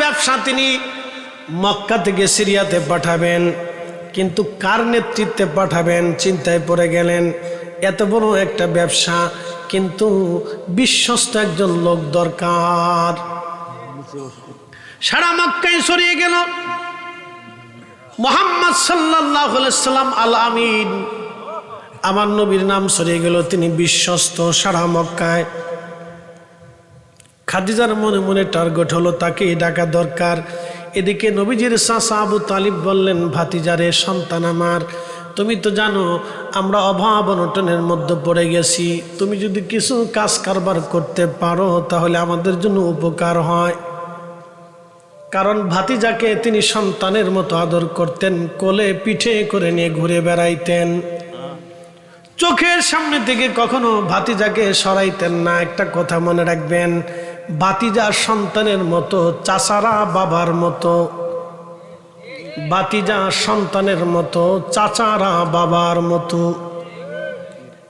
ব্যবসা তিনি মক্কা থেকে সিরিয়াতে পাঠাবেন, কিন্তু কার নেতৃত্বে পাঠাবেন চিন্তায় পড়ে গেলেন, এত বড় একটা ব্যবসা, কিন্তু বিশ্বস্ত একজন লোক দরকার। সারা মক্কায় সরিয়ে গেল। মোহাম্মদ সাল্লাহ সাল্লাম আল আমিন আমার নবীর নাম সরিয়ে গেল, তিনি বিশ্বস্ত সারা মক্কায়। খাদিজার মনে মনে টার্গেট হলো তাকে ডাকা দরকার। এদিকে নবীজির চাষা আবু তালিব বললেন ভাতিজারে সন্তান আমার, তুমি তো জানো আমরা অভাব অনটনের মধ্যে পড়ে গেছি। তুমি যদি কিছু কাজ কারবার করতে পারো, তাহলে আমাদের জন্য উপকার হয়। কারণ ভাতিজাকে তিনি সন্তানের মতো আদর করতেন, কোলে পিঠে করে নিয়ে ঘুরে বেড়াইতেন। চোখের সামনে থেকে কখনো ভাতিজাকে সরাইতেন না। একটা কথা মনে রাখবেন বাতিজা সন্তানের মতো, চাচারা বাবার মতো, বাতিজা সন্তানের মতো, চাচারা বাবার মতো।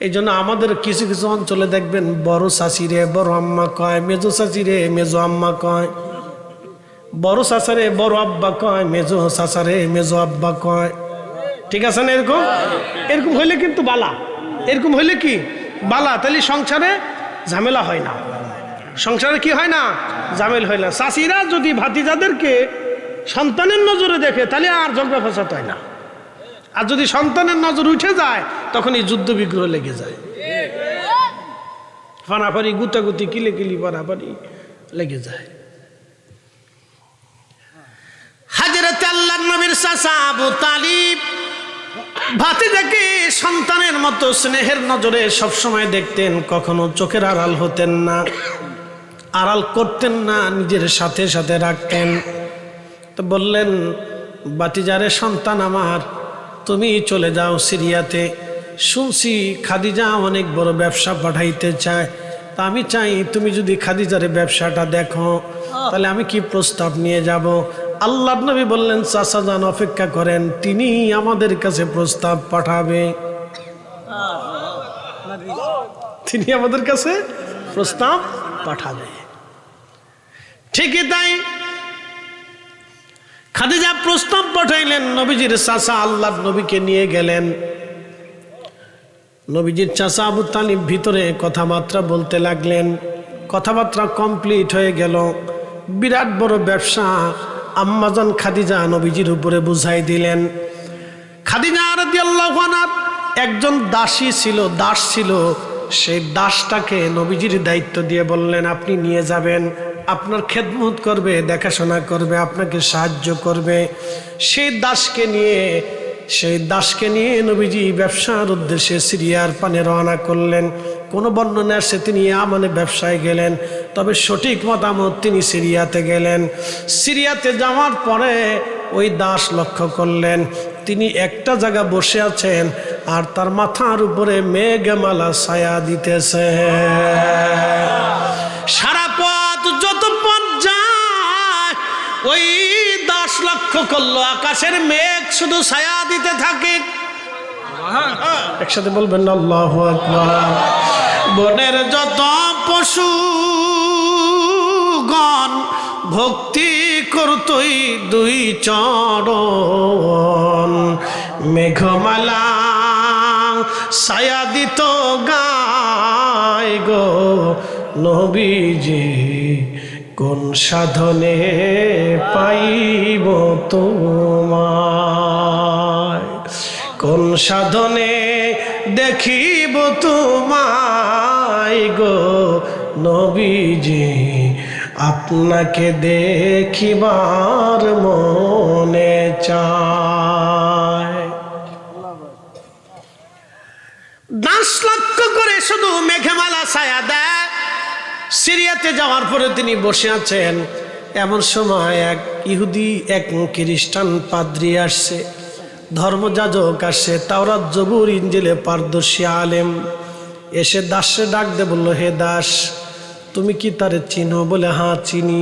এই জন্য আমাদের কিছু কিছু অঞ্চলে দেখবেন, বড় চাষিরে বড় আম্মা কয়, মেজো চাষিরে মেজো আম্মা কয়। বড় চাচারে বড় আব্বা কয়, মেজো চাচারে মেজো আব্বা কয়। ঠিক আছে না এরকম? এরকম হইলে কিন্তু বালা। এরকম হইলে কি? বালা। তাহলে সংসারে ঝামেলা হয় না। সংসারে কি হয় না? জামেল হয় না। চাষিরা যদি ভাতিজাদেরকে সন্তানের নজরে দেখে, তাহলে আর ঝগড়া ফসাত হয় না। আর যদি সন্তানের নজর উঠে যায় তখন এই যুদ্ধ বিগ্রহ লেগে যায়। ফানাফারি গুতাগুতি কিলে কিলি পারাপারি লেগে যায়। হাজরত আল্লাহ নবীর আবু তালিব সন্তানের মতো স্নেহের নজরে সবসময় দেখতেন, কখনো চোখের আড়াল হতেন না। আড়াল করতেন না, নিজের সাথে সাথে রাখতেন। তো বললেন বাতিজারে সন্তান আমার, তুমি চলে যাও সিরিয়াতে। শুনছি খাদিজা অনেক বড় ব্যবসা পাঠাইতে চায়। তা আমি চাই তুমি যদি খাদিজারে ব্যবসাটা দেখো, তাহলে আমি কি প্রস্তাব নিয়ে যাব? আল্লাহ নবী বললেন, চাচা যান, অপেক্ষা করেন, তিনি আমাদের কাছে প্রস্তাব পাঠাবে। তিনি আমাদের কাছে প্রস্তাব পাঠাবে। ঠিকই তাই। খাদিজা প্রস্তাব পাঠাইলেন, নবীজির চাচা আল্লাহ নবীকে নিয়ে গেলেন। নবীজির চাচা আবু তালিব ভিতরে কথাবার্তা বলতে লাগলেন। কথাবার্তা কমপ্লিট হয়ে গেল। বিরাট বড় ব্যবসা, আম্মাজান খাদিজা নবীজির উপরে বুঝাই দিলেন। খাদিজা আনহার একজন দাসী ছিল, দাস ছিল। সেই দাসটাকে নবীজির দায়িত্ব দিয়ে বললেন, আপনি নিয়ে যাবেন, আপনার খেদমত করবে, দেখাশোনা করবে, আপনাকে সাহায্য করবে। সেই দাসকে নিয়ে, সেই দাসকে নিয়ে নবীজি ব্যবসার উদ্দেশ্যে সিরিয়ার পানে রওনা করলেন। কোনো বর্ণনা আসে তিনি আমানে ব্যবসায় গেলেন, তবে সঠিক মতামত তিনি সিরিয়াতে গেলেন। সিরিয়াতে যাওয়ার পরে ওই দাস লক্ষ্য করলেন তিনি একটা জায়গা বসে আছেন আর তার মাথার উপরে মেঘমালা ছায়া দিতেছে। সারা পথ যত পথ যায়, ওই দাস লক্ষ্য করল আকাশের মেঘ শুধু ছায়া দিতে থাকে। একসাথে বলবেন, আল্লাহ বনের যত পশু গণ ভক্তি করতই দুই চরণ। মেঘমালা ছায়া দিত গায় গো নবীজি, কোন সাধনে পাইব তোমায়? কোন সাধনে দেখিব তোমায় গো নবীজি আপনাকে দেখিবার মনে চায়। দাস লক্ষ্য করে শুধু মেঘমালা ছায়া দেয়। সিরিয়াতে যাওয়ার পরে তিনি বসে আছেন। এমন সময় এক ইহুদি, এক খ্রিস্টান পাদ্রি আসছে। ধর্মযাজক আসছে, তাওরাত জবুর ইঞ্জিলে পারদর্শী আলেম। এসে দাসে ডাক দে বলল, হে দাস তুমি কি তারে চিনো বলে? হ্যাঁ চিনি।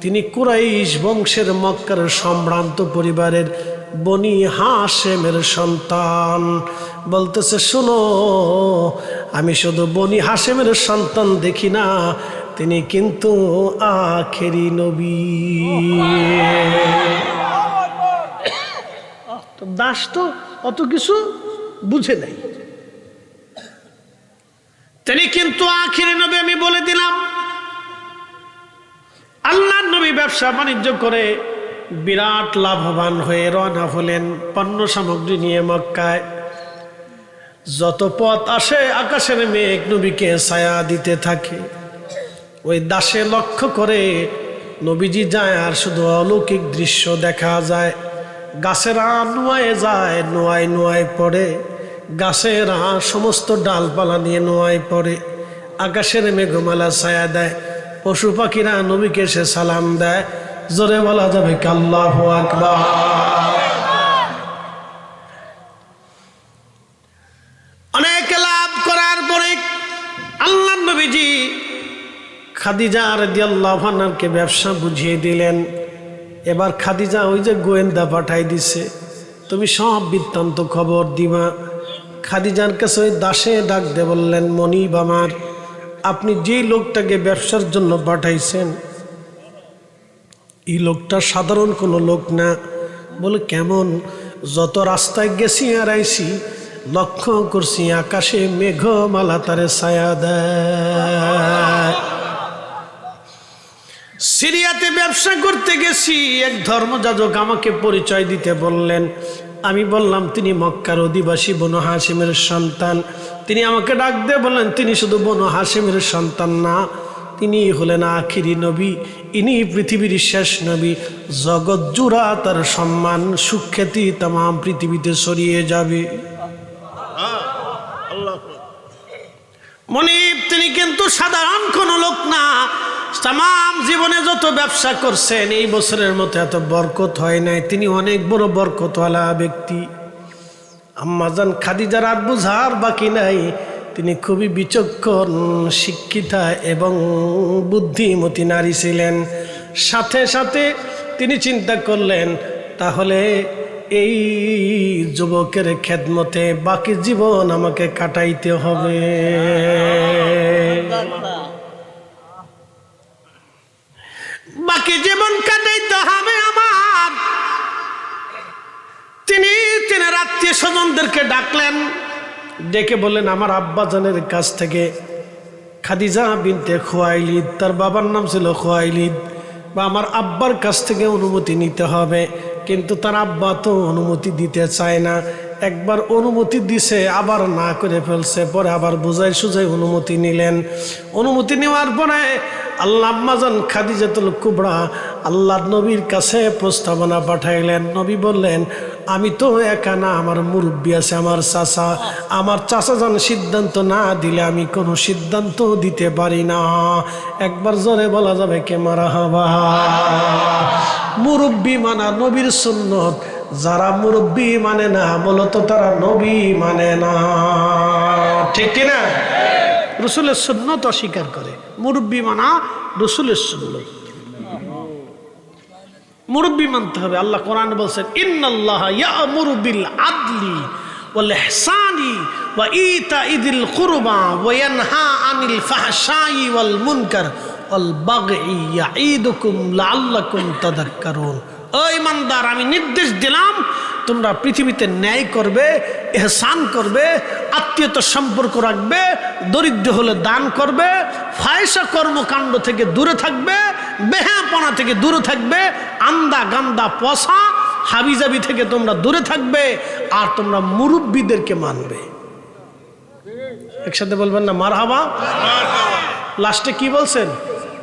তিনি কুরাইশ বংশের মক্কার সম্ভ্রান্ত পরিবারের বনি হাসেমের সন্তান। বলতেছে শোনো আমি শুধু বনি হাসেমের সন্তান দেখি না তিনি কিন্তু আখেরি নবী। দাস তো অত কিছু বুঝে নাই। তিনি কিন্তু আখেরি নবী আমি বলে দিলাম। আল্লাহ নবী ব্যবসা বাণিজ্য করে বিরাট লাভবান হয়ে রওনা হলেন পণ্য সামগ্রী নিয়ে মক্কায়। যত পথ আসে আকাশের মেঘ নবীকে ছায়া দিতে থাকে। ওই দাসে লক্ষ্য করে নবীজি যায় আর শুধু অলৌকিক দৃশ্য দেখা যায়। গাছেরা নোয়ায় যায়, নোয়ায় নোয়ায় পড়ে। গাছেরা সমস্ত ডালপালা নিয়ে নোয়ায় পড়ে। আকাশের মেঘমালা ছায়া দেয়। পশু পাখিরা নবীকে সে সালাম দেয়। জোরে বলা যাবে কাল্লাহ আকবার। অনেক লাভ করার পরে আল্লাহ নবীজি খাদিজা রাদিয়াল্লাহুকে ব্যবসা বুঝিয়ে দিলেন। এবার খাদিজা ওই যে গোয়েন্দা পাঠাই দিছে। তুমি সব বৃত্তান্ত খবর দিবা। খাদিজার কাছে ওই দাসে ডাক দে বললেন, মনিব আমার। আপনি যেই লোকটাকে ব্যবসার জন্য পাঠাইছেন, এই লোকটা সাধারণ কোনো লোক না। বলে, কেমন? যত রাস্তায় গেছি আর আইছি, লক্ষ্য করছি আকাশে মেঘমালা তারে ছায়া দেয়। সিরিয়াতে ব্যবসা করতে গেছি, এক ধর্মযাজক আমাকে পরিচয় দিতে বললেন। আমি বললাম, তিনি মক্কার অধিবাসী বনু হাসিমের সন্তান। তিনি আমাকে ডাক দিয়ে বললেন, তিনি শুধু বনু হাসিমের সন্তান না, তিনি হলেন আখিরি নবী, ইনি পৃথিবীর শেষ নবী। জগৎ জুড়া তার সম্মান, সুখ্যাতি তাম পৃথিবীতে ছড়িয়ে যাবে। মনিব, তিনি কিন্তু সাধারণ কোন লোক না। তাম জীবনে যত ব্যবসা করছেন, এই বছরের মতো এত বরকত হয় নাই। তিনি অনেক বড় বরকতওয়ালা ব্যক্তি। আম্মাজান খাদিজার আর বুঝার বাকি নাই। তিনি খুবই বিচক্ষণ, শিক্ষিতা এবং বুদ্ধিমতী নারী ছিলেন। সাথে সাথে তিনি চিন্তা করলেন, তাহলে এই যুবকের খেদমতে বাকি জীবন আমাকে কাটাইতে হবে। বাকি জীবন কাটাইতে হবে তিনি তিনি আত্মীয় স্বজনদেরকে ডাকলেন, ডেকে বললেন, আমার আব্বাজানের কাছ থেকে খাদিজা বিনতে খোয়াইলিদ, তার বাবার নাম ছিল খোয়াইলিদ, বা আমার আব্বার কাছ থেকে অনুমতি নিতে হবে, কিন্তু তার আব্বা তো অনুমতি দিতে চায় না। একবার অনুমতি দিছে, আবার না করে ফেলছে, পরে আবার বোঝাই সুজাই অনুমতি নিলেন। অনুমতি নেওয়ার পরে আল্লাহ আম্মাজান খাদিজাতুল কুবরা আল্লাহ নবীর কাছে প্রস্তাবনা পাঠাইলেন। নবী বললেন, আমি তো একা না, আমার মুরব্বী আছে, আমার চাচা। আমার চাচা যান সিদ্ধান্ত না দিলে আমি কোনো সিদ্ধান্ত দিতে পারি না। একবার জোরে বলা যাবে কে মারা হবা? মুরব্বী মানা নবীর সুন্নত। যারা মুরব্বী মানে না, মূলত তারা নবী মানে না। ঠিক কিনা? রসুলের সুন্নত অস্বীকার করে। মুরব্বী মানা রসুলের সুন্নত। মুরব্বী মানতে হবে। আল্লাহ কোরআন বলছেন ইন্নাল্লাহ ইয়ামুরু বিল আদলি ওয়াল ইহসানি ওয়া ইতাই দিল কুরবা ওয়া ইয়ানহা আনিল ফাহশাই ওয়াল মুনকার ওয়াল বাগই ইয়াঈদুকুম লাআল্লাকুম তাযাক্কারুন ও ইমানদার আমি নির্দেশ দিলাম তোমরা পৃথিবীতে ন্যায় করবে এহসান করবে আত্মীয়তা সম্পর্ক রাখবে দরিদ্র হলে দান করবে ফায়সা কর্মকাণ্ড থেকে দূরে থাকবে বেহাপনা থেকে দূরে থাকবে আন্দা গান্দা পশা হাবিজাবি থেকে তোমরা দূরে থাকবে আর তোমরা মুরব্বীদেরকে মানবে। একসাথে বলবেন না মার হাবা লাস্টে কি বলছেন?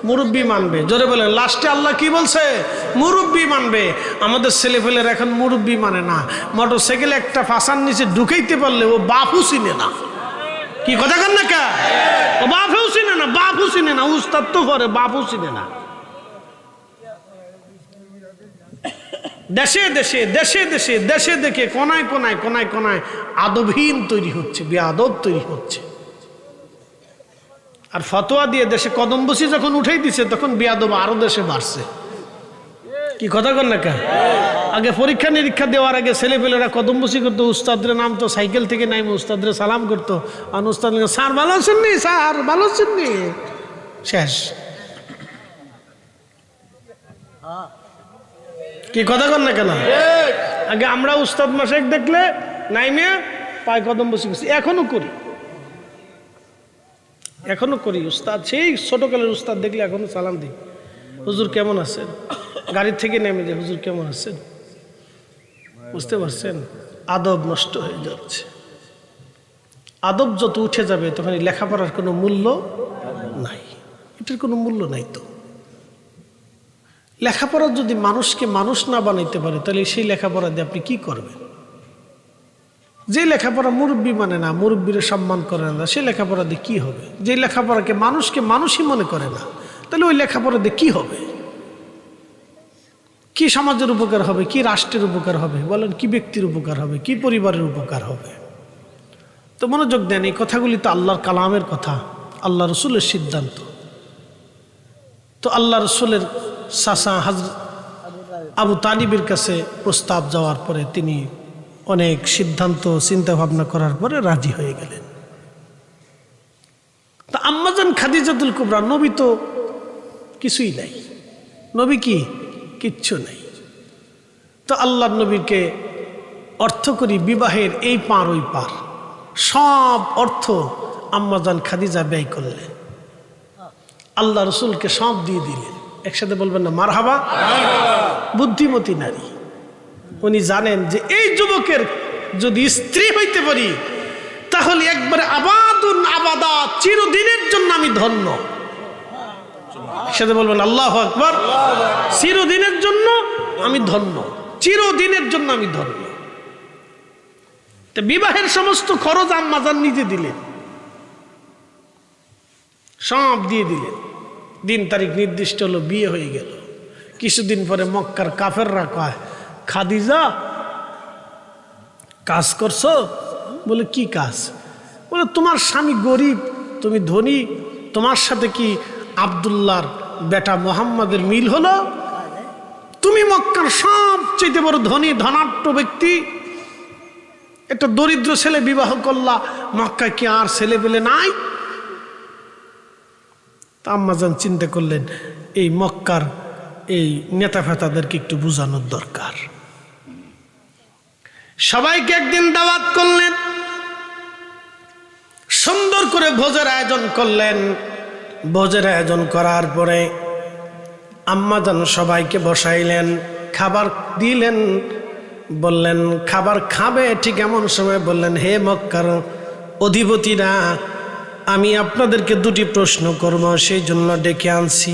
মুরব্বী মানবে। জোরে বলেন, লাস্টে আল্লাহ কি বলছে? মুরব্বী মানবে। আমাদের ছেলেপেলের এখন মুরব্বী মানে না। মোটর সাইকেল একটা ফাঁসার নিচে ঢুকাইতে পারলে ও বাপু চিনে না। কি কথা কর না কা? ও বাপু চিনে না বাপু চিনে না। উস্তাদ তো করে বাপু চিনে না। দেশে দেশে দেশে দেশে দেশে দেখে কোনায় কোনায় কোনায় কোনায় আদবহীন তৈরি হচ্ছে, বেআদব তৈরি হচ্ছে। আর ফতোয়া দিয়ে দেশে কদমবসি যখন উঠেই দিছে, তখন বিয়াদব আরও দেশে বাড়ছে। কি কথা কর না আগে পরীক্ষা নিরীক্ষা দেওয়ার আগে ছেলেপেলেরা কদমবসি করতো, উস্তাদরে নামতো, সাইকেল থেকে নাই উস্তাদরে সালাম করতো। আর উস্তাদ স্যার, ভালো আছেননি স্যার, ভালো আছেননি শেষ। কি কথা কর না কেন? আগে আমরা উস্তাদ মাসে দেখলে নাইমে পায় কদম বসে গেছি এখনও করি। এখনও করি। উস্তাদ, সেই ছোটকালের উস্তাদ দেখলে এখনও সালাম দিই। হুজুর কেমন আছেন? গাড়ির থেকে নেমে যে হুজুর কেমন আছেন? বুঝতে পারছেন? আদব নষ্ট হয়ে যাচ্ছে। আদব যত উঠে যাবে, তখন লেখাপড়ার কোনো মূল্য নাই। এটার কোনো মূল্য নাই তো। লেখাপড়া যদি মানুষকে মানুষ না বানাইতে পারে, তাহলে সেই লেখাপড়া দিয়ে আপনি কি করবেন? যে লেখাপড়া মুরব্বী মানে না, মুরব্বীর সম্মান করে না, সে লেখাপড়া দিয়ে কী হবে? যে লেখাপড়াকে মানুষকে মানুষই মনে করে না, তাহলে ওই লেখাপড়া দিয়ে কী হবে? কি সমাজের উপকার হবে? কি রাষ্ট্রের উপকার হবে? বলেন, কি ব্যক্তির উপকার হবে? কি পরিবারের উপকার হবে? তো মনোযোগ দেন, এই কথাগুলি তো আল্লাহর কালামের কথা, আল্লাহ রসুলের সিদ্ধান্ত। তো আল্লাহ রসুলের সাসা হাজর আবু তালিবের কাছে প্রস্তাব যাওয়ার পরে তিনি অনেক সিদ্ধান্ত চিন্তা ভাবনা করার পরে রাজি হয়ে গেলেন। তা আম্মাজান খাদিজাতুল কুবরা, নবী তো কিছুই নাই। নবী কি? কিচ্ছু নেই। তো আল্লাহ নবীকে অর্থ করি, বিবাহের এই পার ওই পার। সব অর্থ আম্মাজান খাদিজা ব্যয় করলেন। আল্লাহ রসুলকে সব দিয়ে দিলেন। একসাথে বলবেন না, মারহাবা। বুদ্ধিমতী নারী। উনি জানেন যে এই যুবকের যদি স্ত্রী হইতে পারি, তাহলে একবারে আবাদুন আবাদা চিরদিনের জন্য আমি ধন্য। সাথে বলবেন, আল্লাহ আকবর। চিরদিনের জন্য আমি ধন্য। চিরদিনের জন্য আমি ধন্য। বিবাহের সমস্ত খরচ আম্মাজান নিজে দিলেন। সব দিয়ে দিলেন। দিন তারিখ নির্দিষ্ট হলো, বিয়ে হয়ে গেল। কিছুদিন পরে মক্কার কাফেররা কয় খাদিজা, কাজ করছ? বলে, কি কাজ? বলে, তোমার স্বামী গরিব, তুমি ধনী, তোমার সাথে কি আবদুল্লার বেটা মোহাম্মদের মিল হলো? তুমি মক্কার সবচেয়ে বড় ধনী ধনাট্য ব্যক্তি। একটা দরিদ্র ছেলে বিবাহ করলা, মক্কায় কি আর ছেলে পেলে নাই? তা আম্মাজান চিন্তা করলেন, এই মক্কার এই নেতা ফেতাদেরকে একটু বোঝানোর দরকার। সবাইকে একদিন দাওয়াত করলেন। সুন্দর করে ভোজের আয়োজন করলেন। ভোজের আয়োজন করার পরে আম্মাজান সবাইকে বসাইলেন, খাবার দিলেন, বললেন, খাবার খাবে? ঠিক এমন সময় বললেন, হে মক্কার অধিপতিরা, আমি আপনাদেরকে দুটি প্রশ্ন করব, সেই জন্য ডেকে আনছি।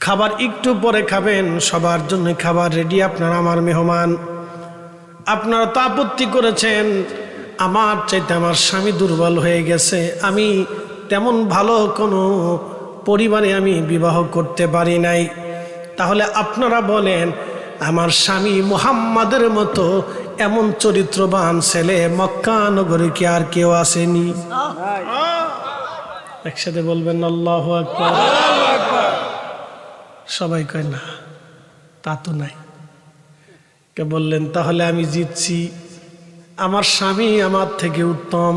খাবার একটু পরে খাবেন, সবার জন্য খাবার রেডি আপনারা আমার মেহমান। আপনারা তো আপত্তি করেছেন, আমার চাইতে আমার স্বামী দুর্বল হয়ে গেছে, আমি তেমন ভালো কোনো পরিবারে আমি বিবাহ করতে পারি নাই। তাহলে আপনারা বলেন, আমার স্বামী মুহাম্মাদের মতো এমন চরিত্রবান ছেলে মক্কা নগরে কি আর কেউ আসেনি? একসাথে বলবেন, আল্লাহ সবাই কয়, না, তা তো নাই। কে বললেন তাহলে আমি জিতছি। আমার স্বামী আমার থেকে উত্তম।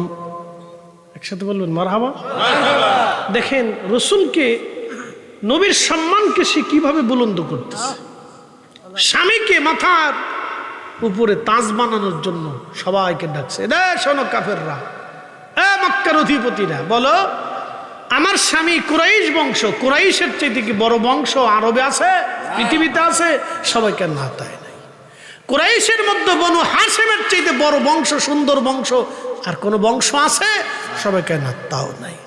একসাথে বলবেন মারহাবা? দেখেন রসুলকে নবীর সম্মানকে সে কীভাবে বুলন্দ করতেছে? স্বামীকে মাথার উপরে তাজ বানানোর জন্য সবাইকে ডাকছে শোনো কাফেররা এ মক্কার অধিপতিরা বলো আমার স্বামী কুরাইশ বংশ কুরাইশের চাইতে কি বড় বংশ? আরবে আছে? পৃথিবীতে আছে? সবাইকে না তাই কুরাইশের মধ্যে বনু হাসেমের চাইতে বড় বংশ, সুন্দর বংশ, আর কোনো বংশ আছে? সবাইকে না, তাও নাই।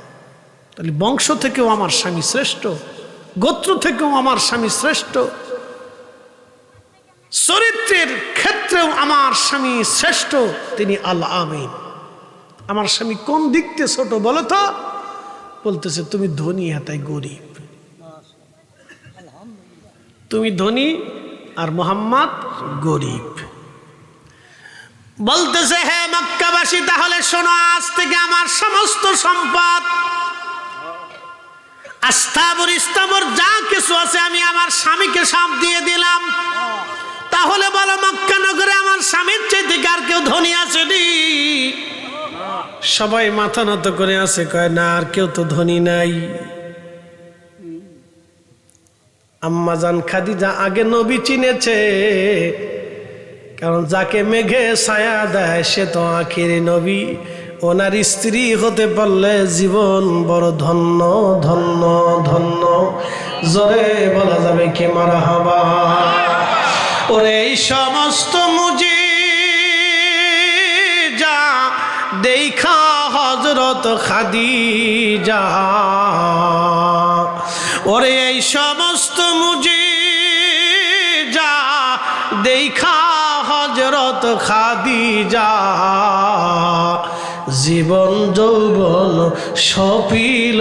তাহলে বংশ থেকেও আমার স্বামী শ্রেষ্ঠ, গোত্র থেকেও আমার স্বামী শ্রেষ্ঠ, চরিত্রের ক্ষেত্রেও আমার স্বামী শ্রেষ্ঠ, তিনি আল্লাহ আমিন। আমার স্বামী কোন দিকতে ছোট বলো তো? বলতেছে, তুমি ধনী হাতায় গরিব। তুমি ধনী আর মোহাম্মদ গরিব। বলতেছে হ্যাঁ মক্কাবাসী, তাহলে শোনো, আজ থেকে আমার সমস্ত সম্পদ, আস্থাবর, ইস্তাবর, যা কিছু আছে, আমি আমার স্বামীকে সব দিয়ে দিলাম। তাহলে বলো, মক্কা নগরে আমার স্বামীর চাইতে আর কেউ ধনী আসেনি সবাই মাথা নত করে আছে, কয়, না, আর কেউ তো ধনী নাই। আম্মাজান খাদিজা আগে নবী চিনেছে। কারণ যাকে মেঘে ছায়া দেয়, সে তো আখিরি নবী। ওনার স্ত্রী হতে পারলে জীবন বড় ধন্য ধন্য ধন্য। জোরে বলা যাবে কি মারা হবা ওরে এই সমস্ত মুজি যা দেখা হজরত খাদিজা। ওরে এই সমস্ত মুজি যা দেখা হজরত খাদিজা। জীবন যৌবন সপিল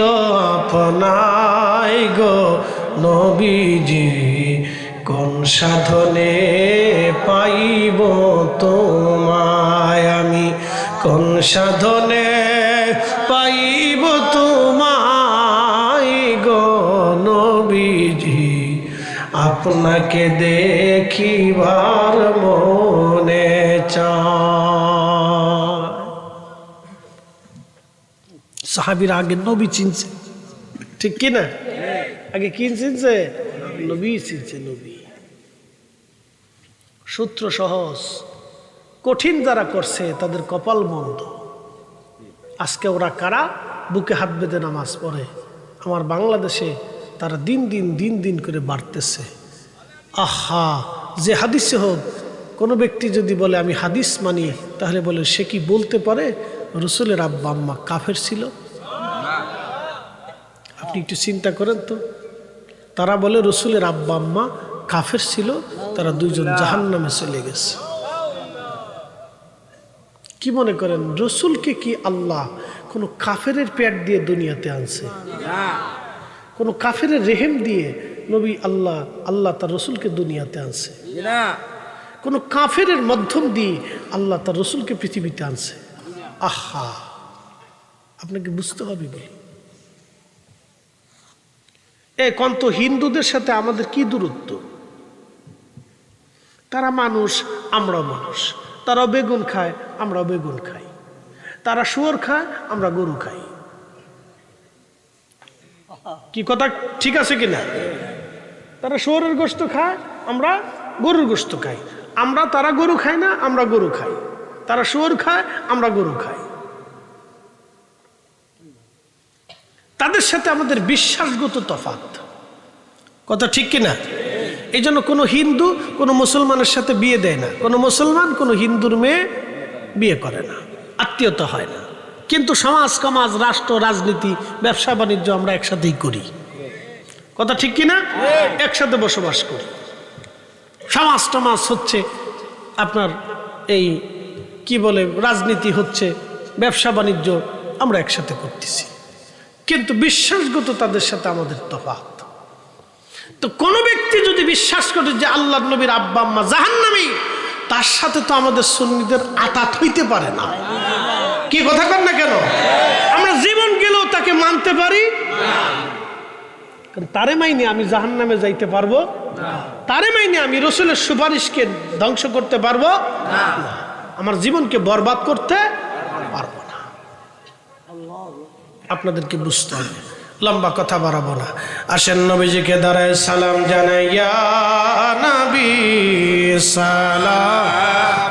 আপনাই গো নবীজি, কোন সাধনে পাইব তোমায় আমি? কোন সাধনে পাইব তোমায় আপনাকে দেখিবার মনে সাহাবির আগে নবী চিনছে। ঠিক কি না? আগে কি চিনছে? নবী চিনছে, নবী। সূত্র সহজ। কঠিন যারা করছে, তাদের কপাল বন্ধ আজকে ওরা কারা? বুকে হাত বেঁধে নামাজ পড়ে। আমার বাংলাদেশে তারা দিন দিন দিন দিন করে বাড়তেছে। আহা, যে হাদিসে হোক, কোনো ব্যক্তি যদি বলে, আমি হাদিস মানি তাহলে বলে, সে কি বলতে পারে? রসুলের আব্বা আম্মা কাফের ছিল। আপনি একটু চিন্তা করেন তো। তারা বলে, রসুলের আব্বা আম্মা কাফের ছিল, তারা দুইজন জাহান নামে চলে গেছে। কি মনে করেন, রসুলকে কি আল্লাহ কোনো কাফেরের পেট দিয়ে দুনিয়াতে আনছে? কোনো কাফেরের রেহেম দিয়ে নবী আল্লাহ আল্লাহ তার রসুলকে দুনিয়াতে আনছে। কোনো কাফেরের মাধ্যম দিয়ে আল্লাহ তার রসুলকে পৃথিবীতে আনছে। আহা! আপনাকে বুঝতে হবে বলে। এ কন্ত হিন্দুদের সাথে আমাদের কি দূরত্ব? তারা মানুষ আমরাও মানুষ। তারাও বেগুন খায় আমরাও বেগুন খাই। তারা শুয়োর খায় আমরা গরু খাই। কি কথা ঠিক আছে কিনা? তারা শুয়োরের গোস্ত খায়, আমরা গরুর গোস্ত খাই। আমরা তারা গরু খাই না, আমরা গরু খাই। তারা শুয়োর খায়, আমরা গরু খাই। তাদের সাথে আমাদের বিশ্বাসগত তফাত কথা ঠিক কিনা? এই জন্য কোনো হিন্দু কোনো মুসলমানের সাথে বিয়ে দেয় না। কোনো মুসলমান কোনো হিন্দুর মেয়ে বিয়ে করে না। আত্মীয়তা হয় না। কিন্তু সমাজ সমাজ, রাষ্ট্র, রাজনীতি, ব্যবসা, বাণিজ্য আমরা একসাথেই করি। কথা ঠিক কিনা? একসাথে বসবাস করি। সমাজ টমাজ হচ্ছে আপনার এই কি বলে রাজনীতি হচ্ছে ব্যবসা বাণিজ্য আমরা একসাথে করতেছি। কিন্তু বিশ্বাসগত তাদের সাথে আমাদের তফাৎ। তো কোনো ব্যক্তি যদি বিশ্বাস করে যে আল্লাহ নবীর আব্বা আম্মা জাহান্নামী তার সাথে তো আমাদের সুন্নিদের আতাত হইতে পারে না। কি কথা কর না কেন? আমরা জীবন গেলেও তাকে মানতে পারি তারে মাইনে আমি জাহান নামে যাইতে পারব তারে মাইনে আমি রসুলের সুপারিশকে ধ্বংস করতে পারব আমার জীবনকে বরবাদ করতে পারব না। আপনাদেরকে বুঝতে হবে। লম্বা কথা বাড়াবো না। আসেন নবীজিকে দাঁড়ায় সালাম জানাই সালাম।